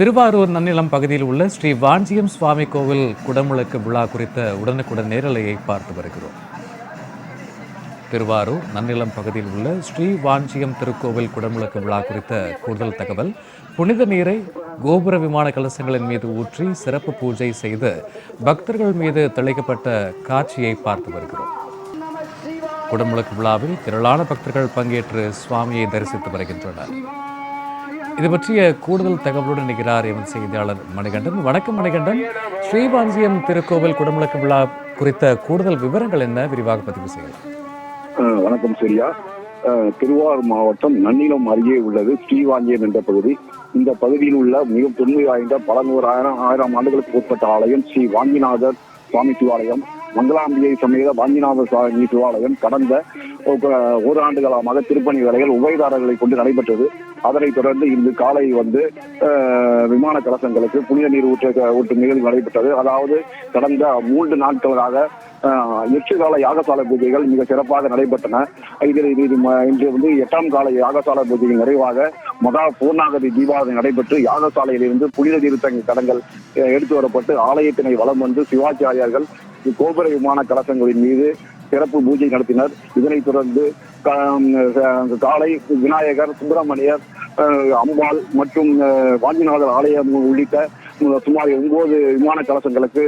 திருவாரூர் நன்னிலம் பகுதியில் உள்ள ஸ்ரீ வாஞ்சியம் சுவாமி கோவில் குடமுழக்கு விழா குறித்த உடனுக்குடன் நேரலையை பார்த்து வருகிறோம். திருவாரூர் நன்னிலம் பகுதியில் உள்ள ஸ்ரீ வாஞ்சியம் திருக்கோவில் குடமுழக்கு விழா குறித்த கூடுதல் தகவல் புனித நீரை கோபுர விமான கலசங்களின் மீது ஊற்றி சிறப்பு பூஜை செய்து பக்தர்கள் மீது தெளிக்கப்பட்ட காட்சியை பார்த்து வருகிறோம். குடமுழக்கு விழாவில் திரளான பக்தர்கள் பங்கேற்று சுவாமியை தரிசித்து வருகின்றனர். இது பற்றிய கூடுதல் தகவலுடன் நிற்கிறார் எமது செய்தியாளர் மணிகண்டன். வணக்கம் மணிகண்டன். ஸ்ரீவாஞ்சியம் திருக்கோவில் குடமுழக்கு விழா குறித்த கூடுதல் விவரங்கள் என்ன? விரிவாக பதிவு செய்யலாம். வணக்கம் சரியா? திருவாரூர் மாவட்டம் நன்னிலம் அருகே உள்ளது ஸ்ரீவாஞ்சியம் என்ற பகுதி. இந்த பகுதியில் உள்ள மிக தொன்மை வாய்ந்த பல நூறு ஆயிரம் ஆயிரம் ஆண்டுகளுக்கு உட்பட்ட ஆலயம் ஸ்ரீ வாங்கிநாதர் சுவாமி சிவாலயம். மங்களாம்பிகை சமேத வாஞ்சிநாத சுவாமி சிவாலயம் கடந்த ஒரு- ஆண்டு காலமாக திருப்பணி வேலைகள் உபயதாரர்களை கொண்டு நடைபெற்றது. அதனைத் தொடர்ந்து இன்று காலை வந்து விமான கலசங்களுக்கு புனித நீர் ஊற்ற ஊட்டும் நிகழ்வு நடைபெற்றது. அதாவது கடந்த மூன்று நாட்களாக எட்டுகால எட்டு கால யாகசாலை பூஜைகள் மிக சிறப்பாக நடைபெற்றன. இதில் இது இன்று வந்து எட்டாம் கால யாகசாலை பூஜையின் நிறைவாக மகா பூர்ணாகதி தீபாவளி நடைபெற்று யாகசாலையிலிருந்து புனித தீர்த்தங்க கடங்கள் எடுத்து வரப்பட்டு ஆலயத்தினை வலம் வந்து சிவாச்சாரியார்கள் கோபுர விமான கலசங்களின் மீது சிறப்பு பூஜை நடத்தினர். இதனைத் தொடர்ந்து காலை விநாயகர் சுப்பிரமணியர் அம்பாள் மற்றும் வாஞ்சிநாதர் ஆலயம் உள்ளிட்ட சுமார் ஒன்பது விமான கலசங்களுக்கு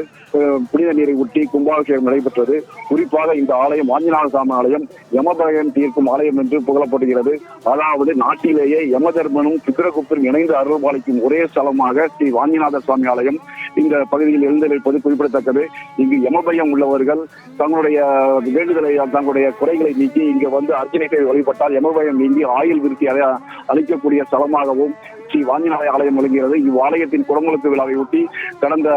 புனித நீரை ஒட்டி கும்பாபிஷேகம் நடைபெற்றது. குறிப்பாக இந்த ஆலயம் வாஞ்சிநாத சாமி ஆலயம் யமபயம் தீர்க்கும் ஆலயம் என்று புகழப்படுகிறது. அதாவது நாட்டிலேயே யமதர்மனும் சித்திரகுப்தரும் இணைந்து அருள்பாலிக்கும் ஒரே ஸ்தலமாக ஸ்ரீ வாஞ்சிநாத சுவாமி ஆலயம் இந்த பகுதியில் எழுந்தளிப்பது குறிப்பிடத்தக்கது. இங்கு எமபயம் உள்ளவர்கள் தங்களுடைய வேண்டுதலை தங்களுடைய குறைகளை நீக்கி இங்கு வந்து அர்ச்சனை செய்து வழிபட்டால் எமபயம் நீங்கி ஆயுள் விருத்தி அடைய அளிக்கக்கூடிய ஸ்தலமாகவும் ஸ்ரீ வாஞ்சிநாத ஆலயம் விளங்குகிறது. இவ்வாலயத்தின் குடமுழுக்கு விழாவை ஒட்டி கடந்த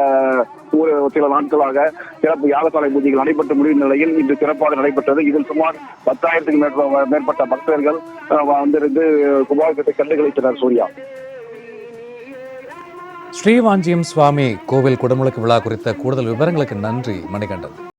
ஒரு சில நாட்களாக சிறப்பு யாகசாலை பூஜைகள் நடைபெற்று முடியும் நிலையில் இன்று சிறப்பாக நடைபெற்றது. இதில் சுமார் பத்தாயிரத்துக்கு மேற்பட்ட மேற்பட்ட பக்தர்கள் அஹ், வந்திருந்து கும்பாபிஷேகத்தை கண்டுகளித்தனர் சூர்யா. ஸ்ரீவாஞ்சியம் சுவாமி கோவில் குடமுழக்கு விழா குறித்த கூடுதல் விவரங்களுக்கு நன்றி. மணிகண்டன்.